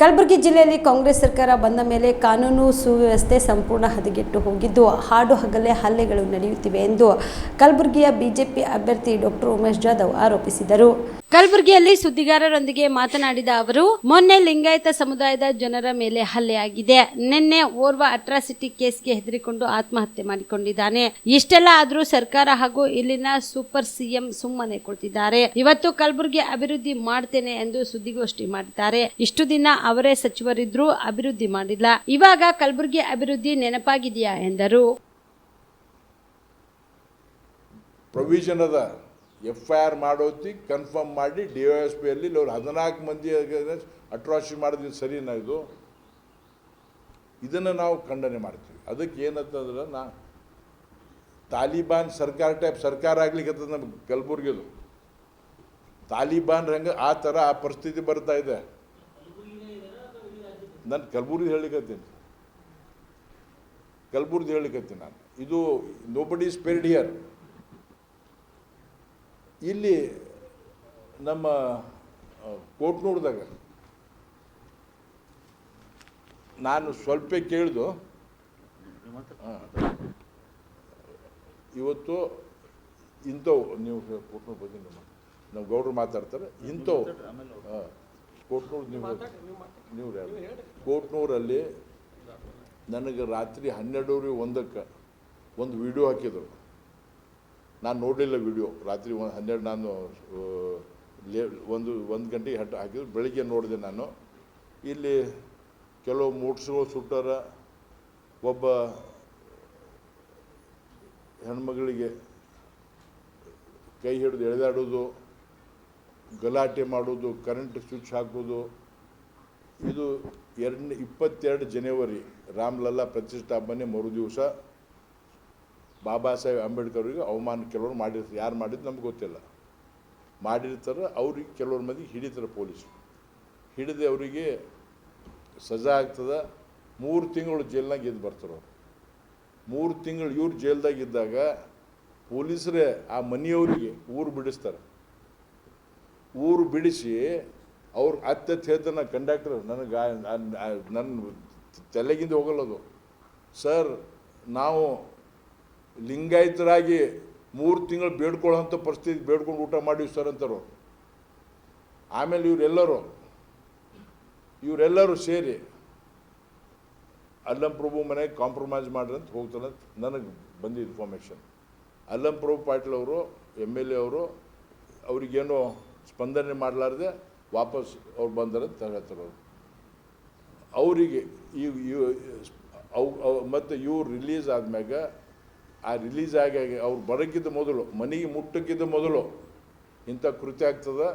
ಕಲಬುರಗಿ ಜಿಲ್ಲೆಯಲ್ಲಿ ಕಾಂಗ್ರೆಸ್ ಸರ್ಕಾರ ಬಂದ ಮೇಲೆ ಕಾನೂನು ಸುವ್ಯವಸ್ಥೆ ಸಂಪೂರ್ಣ ಹದಗೆಟ್ಟು ಹೋಗಿದ್ದು, ಹಾಡು ಹಗಲೇ ಹಲ್ಲೆಗಳು ನಡೆಯುತ್ತಿವೆ ಎಂದು ಕಲಬುರಗಿಯ ಬಿಜೆಪಿ ಅಭ್ಯರ್ಥಿ ಡಾಕ್ಟರ್ ಉಮೇಶ್ ಜಾಧವ್ ಆರೋಪಿಸಿದರು. ಕಲಬುರಗಿಯಲ್ಲಿ ಸುದ್ದಿಗಾರರೊಂದಿಗೆ ಮಾತನಾಡಿದ ಅವರು, ಮೊನ್ನೆ ಲಿಂಗಾಯತ ಸಮುದಾಯದ ಜನರ ಮೇಲೆ ಹಲ್ಲೆಯಾಗಿದೆ ನಿನ್ನೆ ಓರ್ವ ಅಟ್ರಾಸಿಟಿ ಕೇಸ್ಗೆ ಹೆದರಿಕೊಂಡು ಆತ್ಮಹತ್ಯೆ ಮಾಡಿಕೊಂಡಿದ್ದಾನೆ. ಇಷ್ಟೆಲ್ಲ ಆದ್ರೂ ಸರ್ಕಾರ ಹಾಗೂ ಇಲ್ಲಿನ ಸೂಪರ್ ಸಿಎಂ ಸುಮ್ಮನೆ ಕೊಡ್ತಿದ್ದಾರೆ. ಇವತ್ತು ಕಲಬುರಗಿ ಅಭಿವೃದ್ಧಿ ಮಾಡ್ತೇನೆ ಎಂದು ಸುದ್ದಿಗೋಷ್ಠಿ ಮಾಡಿದ್ದಾರೆ. ಇಷ್ಟು ದಿನ ಅವರೇ ಸಚಿವರಿದ್ರು ಅಭಿವೃದ್ಧಿ ಮಾಡಿಲ್ಲ. ಇವಾಗ ಕಲಬುರಗಿ ಅಭಿವೃದ್ಧಿ ನೆನಪಾಗಿದೆಯಾ ಎಂದರು. ಎಫ್ ಐ ಆರ್ ಮಾಡೋತಿ ಕನ್ಫರ್ಮ್ ಮಾಡಿ ಡಿ ಒ ಎಸ್ ಪಿಯಲ್ಲಿ ಅವ್ರು ಹದಿನಾಲ್ಕು ಮಂದಿ ಅಟ್ರಾಸಿಟಿ ಮಾಡಿದ್ವಿ ಸರಿನಾ ಇದು? ಇದನ್ನು ನಾವು ಖಂಡನೆ ಮಾಡ್ತೀವಿ. ಅದಕ್ಕೆ ಏನಂತಂದ್ರೆ ನಾ ತಾಲಿಬಾನ್ ಸರ್ಕಾರ ಟೈಪ್ ಸರ್ಕಾರ ಆಗ್ಲಿಕ್ಕೆ ನಮ್ಮ ಕಲಬುರ್ಗಿದು ತಾಲಿಬಾನ್ ರಂಗ ಆ ಥರ ಆ ಪರಿಸ್ಥಿತಿ ಬರ್ತಾ ಇದೆ. ನಾನು ಕಲಬುರ್ಗಿ ಹೇಳಿಕತ್ತೀನಿ ಕಲಬುರ್ಗಿ ಹೇಳಿಕತ್ತೀನಿ ನಾನು. ಇದು ನೋಬಡಿ ಸ್ಪೇರ್ಡ್ ಹಿಯರ್ ಇಲ್ಲಿ ನಮ್ಮ ಕೋಟ್ನೂರ್ದಾಗ ನಾನು ಸ್ವಲ್ಪ ಕೇಳಿದು ಇವತ್ತು ಇಂಥವು, ನೀವು ಕೋಟ್ನೂರು ಬಗ್ಗೆ ನಮ್ಮ ನಮ್ಮ ಗೌಡ್ರು ಮಾತಾಡ್ತಾರೆ, ಇಂಥವು ಕೋಟ್ನೂರು ನೀವು ನೀವು? ಕೋಟ್ನೂರಲ್ಲಿ ನನಗೆ ರಾತ್ರಿ ಹನ್ನೆರಡೂವರೆ ಒಂದಕ್ಕೆ ಒಂದು ವಿಡಿಯೋ ಹಾಕಿದರು ನಾನು ನೋಡಲಿಲ್ಲ ವಿಡಿಯೋ ರಾತ್ರಿ ಒಂದು ಹನ್ನೆರಡು ನಾನು ಲೇ, ಒಂದು ಒಂದು ಗಂಟೆಗೆ ಹಟ್ಟು ಹಾಕಿದ್ರು. ಬೆಳಿಗ್ಗೆ ನೋಡಿದೆ ನಾನು. ಇಲ್ಲಿ ಕೆಲವು ಮೂಟ್ಸ್ಗಳು ಸುಟ್ಟಾರ. ಒಬ್ಬ ಹೆಣ್ಮಗಳಿಗೆ ಕೈ ಹಿಡಿದು ಎಳೆದಾಡೋದು, ಗಲಾಟೆ ಮಾಡೋದು ಕರೆಂಟ್ ಸ್ವಿಚ್ ಹಾಕೋದು. ಇದು ಎರಡನೇ, ಇಪ್ಪತ್ತೆರಡು ಜನವರಿ ರಾಮ್ಲಲ್ಲಾ ಪ್ರತಿಷ್ಠಾಪನೆ ಮರು ದಿವಸ ಬಾಬಾ ಸಾಹೇಬ್ ಅವರಿಗೆ ಅವಮಾನ ಕೆಲವರು ಮಾಡಿರ್ತಾರೆ. ಯಾರು ಮಾಡಿದ್ದು ನಮ್ಗೆ ಗೊತ್ತಿಲ್ಲ. ಮಾಡಿರ್ತಾರೆ, ಅವ್ರಿಗೆ ಕೆಲವ್ರ ಮಂದಿ ಹಿಡಿತಾರೆ ಪೊಲೀಸರು ಹಿಡಿದು ಅವರಿಗೆ ಸಜಾ ಆಗ್ತದೆ. ಮೂರು ತಿಂಗಳು ಜೈಲ್ನಾಗ ಇದ್ದು ಬರ್ತಾರೆ ಅವರು. ಮೂರು ತಿಂಗಳು ಇವ್ರು ಜೈಲ್ದಾಗ ಇದ್ದಾಗ ಪೊಲೀಸರೇ ಆ ಮನೆಯವರಿಗೆ ಊರು ಬಿಡಿಸ್ತಾರೆ. ಊರು ಬಿಡಿಸಿ ಅವ್ರು ಅತ್ತೆ ಹೇಳ್ತಾನೆ ಕಂಡಕ್ಟರ್ ನನಗೆ ನನ್ನ ತಲೆಗಿಂದ ಹೋಗಲ್ಲದು ಸರ್, ನಾವು ಲಿಂಗಾಯತರಾಗಿ ಮೂರು ತಿಂಗಳು ಬೇಡ್ಕೊಳ್ಳೋಂಥ ಪರಿಸ್ಥಿತಿ ಬೇಡ್ಕೊಂಡು ಊಟ ಮಾಡಿವಿ ಸರ್ ಅಂತಾರೆ. ಆಮೇಲೆ ಇವರೆಲ್ಲರೂ ಇವರೆಲ್ಲರೂ ಸೇರಿ ಅಲ್ಲಂ ಪ್ರಭು ಮನೆಗೆ ಕಾಂಪ್ರಮೈಸ್ ಮಾಡ್ರಿ ಅಂತ ಹೋಗ್ತಾನೆ ನನಗೆ ಬಂದಿದ್ದು ಇನ್ಫಾರ್ಮೇಷನ್ ಅಲ್ಲಂ ಪ್ರಭು ಪಾಟೀಲ್ ಅವರು, ಎಂ ಎಲ್ ಎ ಅವರು, ಅವ್ರಿಗೇನೋ ಸ್ಪಂದನೆ ಮಾಡಲಾರ್ದೆ ವಾಪಸ್ ಅವ್ರು ಬಂದರು ಅಂತ ಹೇಳ್ತಾರೆ ಅವರು. ಅವರಿಗೆ ಈ ಮತ್ತು ಇವ್ರು ರಿಲೀಸ್ ಆದ್ಮ್ಯಾಗ ಆ ರಿಲೀಸ್ ಆಗಿ ಅವ್ರು ಬರೋಕ್ಕಿಂತ ಮೊದಲು, ಮನೆಗೆ ಮುಟ್ಟಕ್ಕಿಂತ ಮೊದಲು ಇಂಥ ಕೃತ್ಯ ಆಗ್ತದೆ.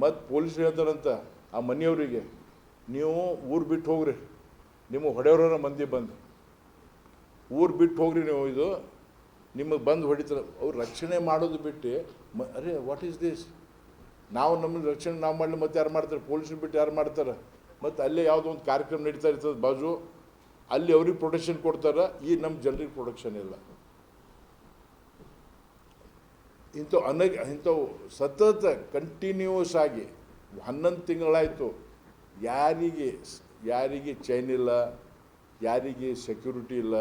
ಮತ್ತು ಪೊಲೀಸ್ ಹೇಳ್ತಾರಂತ ಆ ಮನೆಯವರಿಗೆ, ನೀವು ಊರು ಬಿಟ್ಟು ಹೋಗ್ರಿ ನಿಮಗೆ ಹೊಡೆಯವರ ಮಂದಿ ಬಂದು. ಊರು ಬಿಟ್ಟು ಹೋಗ್ರಿ ನೀವು ಇದು, ನಿಮಗೆ ಬಂದು ಹೊಡಿತಾರೆ. ಅವ್ರು ರಕ್ಷಣೆ ಮಾಡೋದು ಬಿಟ್ಟು, ಮ, ಅರೆ ವಾಟ್ ಈಸ್ ದಿಸ್ ನಾವು ನಮ್ಮ ರಕ್ಷಣೆ ನಾವು ಮಾಡಲಿ, ಮತ್ತೆ ಯಾರು ಮಾಡ್ತಾರೆ? ಪೊಲೀಸ್ನ ಬಿಟ್ಟು ಯಾರು ಮಾಡ್ತಾರೆ? ಮತ್ತು ಅಲ್ಲೇ ಯಾವುದೋ ಒಂದು ಕಾರ್ಯಕ್ರಮ ನಡೀತಾ ಇರ್ತದೆ ಬಾಜು, ಅಲ್ಲಿ ಅವ್ರಿಗೆ ಪ್ರೊಟೆಕ್ಷನ್ ಕೊಡ್ತಾರೆ, ಈ ನಮ್ಮ ಜನರಿಗೆ ಪ್ರೊಟೆಕ್ಷನ್ ಇಲ್ಲ. ಇಂಥವು ಅನಗ ಇಂಥವು ಸತತ ಕಂಟಿನ್ಯೂಸ್ ಆಗಿ ಹನ್ನೊಂದು ತಿಂಗಳಾಯಿತು. ಯಾರಿಗೆ ಯಾರಿಗೆ ಚೈನ್ ಇಲ್ಲ, ಯಾರಿಗೆ ಸೆಕ್ಯೂರಿಟಿ ಇಲ್ಲ,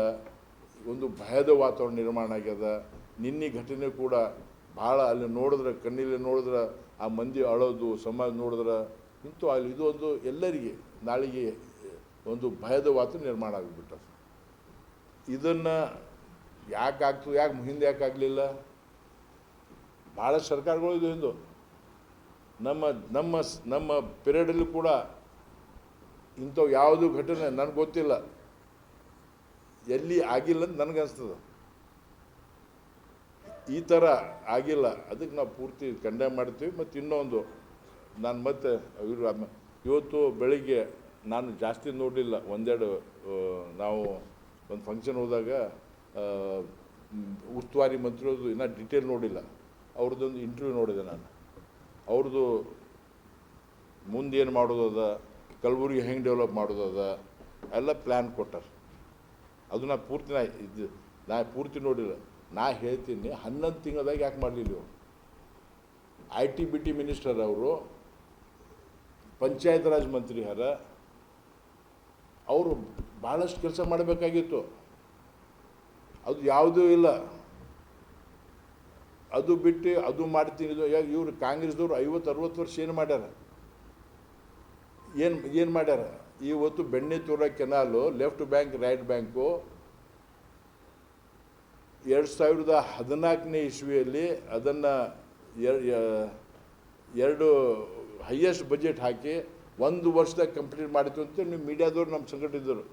ಒಂದು ಭಯದ ವಾತಾವರಣ ನಿರ್ಮಾಣ ಆಗ್ಯದ. ನಿನ್ನೆ ಘಟನೆ ಕೂಡ ಭಾಳ ಅಲ್ಲಿ ನೋಡಿದ್ರೆ ಕಣ್ಣಿಲ್ಲಿ ನೋಡಿದ್ರೆ, ಆ ಮಂದಿ ಅಳೋದು, ಸಮಾಜ ನೋಡಿದ್ರೆ. ಇಂಥವು ಅಲ್ಲಿ ಇದು ಒಂದು ಎಲ್ಲರಿಗೆ, ನಾಳೆಗೆ ಒಂದು ಭಯದ ವಾತಾವರಣ ನಿರ್ಮಾಣ ಆಗಿಬಿಟ್ಟದ. ಇದನ್ನು ಯಾಕಾಗ್ತು, ಯಾಕೆ ಹಿಂದೆ ಯಾಕೆ ಆಗಲಿಲ್ಲ ಭಾಳ ಸರ್ಕಾರಗಳು ಇದು ಹಿಂದು ನಮ್ಮ ನಮ್ಮ ನಮ್ಮ ಪಿರಿಯಡಲ್ಲೂ ಕೂಡ ಇಂಥವು ಯಾವುದು ಘಟನೆ ನನಗೆ ಗೊತ್ತಿಲ್ಲ. ಎಲ್ಲಿ ಆಗಿಲ್ಲ ಅಂತ ನನಗೆ ಅನಿಸ್ತದೆ. ಈ ಥರ ಆಗಿಲ್ಲ. ಅದಕ್ಕೆ ನಾವು ಪೂರ್ತಿ ಕಂಡೆ ಮಾಡ್ತೀವಿ. ಮತ್ತು ಇನ್ನೊಂದು, ನಾನು ಮತ್ತೆ ಇವತ್ತು ಬೆಳಿಗ್ಗೆ ನಾನು ಜಾಸ್ತಿ ನೋಡಲಿಲ್ಲ. ಒಂದೆರಡು ನಾವು ಒಂದು ಫಂಕ್ಷನ್ ಹೋದಾಗ ಉಸ್ತುವಾರಿ ಮಂತ್ರಿಯವ್ರದ್ದು ಇನ್ನೂ ಡಿಟೇಲ್ ನೋಡಿಲ್ಲ ಅವ್ರದ್ದೊಂದು ಇಂಟರ್ವ್ಯೂ ನೋಡಿದೆ ನಾನು. ಅವ್ರದ್ದು ಮುಂದೇನು ಮಾಡೋದದ ಕಲಬುರಗಿ ಹೆಂಗೆ ಡೆವಲಪ್ ಮಾಡೋದದ ಎಲ್ಲ ಪ್ಲ್ಯಾನ್ ಕೊಟ್ಟಾರೆ. ಅದು ನಾ ಪೂರ್ತಿ ನಾ ಇದು, ನಾ ಪೂರ್ತಿ ನೋಡಿಲ್ಲ. ನಾ ಹೇಳ್ತೀನಿ, ಹನ್ನೊಂದು ತಿಂಗಳದಾಗ ಯಾಕೆ ಮಾಡಲಿಲ್ಲ ಇವರು? I T B T minister ಅವರು, ಪಂಚಾಯತ್ ರಾಜ್ ಮಂತ್ರಿ ಹರ, ಅವರು ಭಾಳಷ್ಟು ಕೆಲಸ ಮಾಡಬೇಕಾಗಿತ್ತು. ಅದು ಯಾವುದೂ ಇಲ್ಲ. ಅದು ಬಿಟ್ಟು ಅದು ಮಾಡ್ತೀನಿ ಇದು ಯಾಕೆ ಇವರು ಕಾಂಗ್ರೆಸ್ದವ್ರು ಐವತ್ತು, ಅರವತ್ತು ವರ್ಷ ಏನು ಮಾಡ್ಯಾರ? ಏನು ಏನು ಮಾಡ್ಯಾರ? ಇವತ್ತು Bennethora canal left bank right bank ಎರಡು ಸಾವಿರದ ಹದಿನಾಲ್ಕನೇ ಇಸ್ವಿಯಲ್ಲಿ ಅದನ್ನು ಎರಡು ಹೈಯೆಸ್ಟ್ ಬಜೆಟ್ ಹಾಕಿ ಒಂದು ವರ್ಷದಾಗ ಕಂಪ್ಲೀಟ್ ಮಾಡಿತು ಅಂತ ನೀವು ಮೀಡಿಯಾದವ್ರು ನಮ್ಮ ಸಂಘಟಿದ್ರು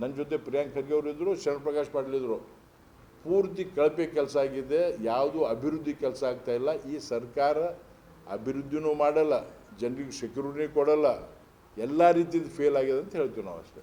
ನನ್ನ ಜೊತೆ ಪ್ರಿಯಾಂಕ್ ಖರ್ಗೆ ಅವರು ಇದ್ದರು ಶರಣ್ ಪ್ರಕಾಶ್ ಪಾಟೀಲ್ ಇದ್ದರು ಪೂರ್ತಿ ಕಳಪೆ ಕೆಲಸ ಆಗಿದೆ, ಯಾವುದು ಅಭಿವೃದ್ಧಿ ಕೆಲಸ ಆಗ್ತಾ ಇಲ್ಲ, ಈ ಸರ್ಕಾರ ಅಭಿವೃದ್ಧಿನೂ ಮಾಡಲ್ಲ, ಜನರಿಗೆ ಸೆಕ್ಯೂರಿಟಿ ಕೊಡಲ್ಲ, ಎಲ್ಲ ರೀತಿಯಿಂದ ಫೇಲ್ ಆಗಿದೆ ಅಂತ ಹೇಳ್ತೀವಿ ನಾವು ಅಷ್ಟೇ